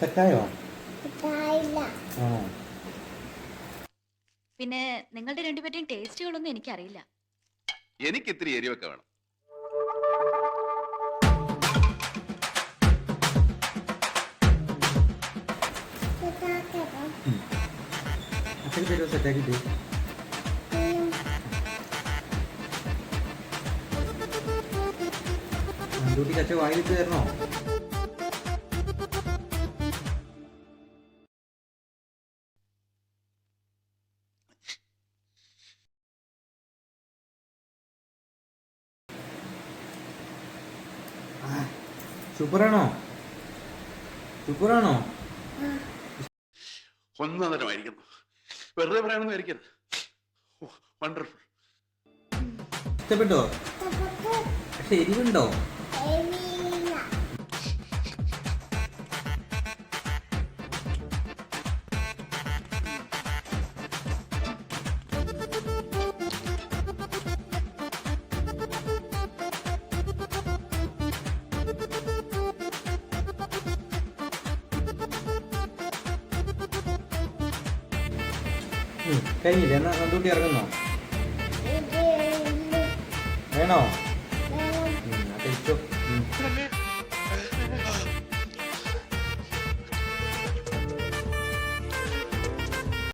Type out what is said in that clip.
സെറ്റായോ പിന്നെ നിങ്ങളുടെ രണ്ടുപേരുടെയും ടേസ്റ്റുകളൊന്നും എനിക്കറിയില്ല. എനിക്ക് ഇത്തിരി എരിവൊക്കെ വേണം. സെറ്റാക്കിയിട്ട് ഡ്യൂട്ടിക്ക് അച്ഛൻ വാങ്ങിയിട്ട് തരണോ സൂപ്പറാണോ? സൂപ്പറാണോ? ഒന്നതരമായിരിക്കുന്നു വെറുതെ ആയിരിക്കരുത്. വണ്ടർഫുൾ ഇഷ്ടപ്പെട്ടോ? പക്ഷെ എരിവുണ്ടോ? കഴിഞ്ഞില്ലേ? എന്നാ ഡ്യൂട്ടി ഇറങ്ങുന്നോ. വേണോ?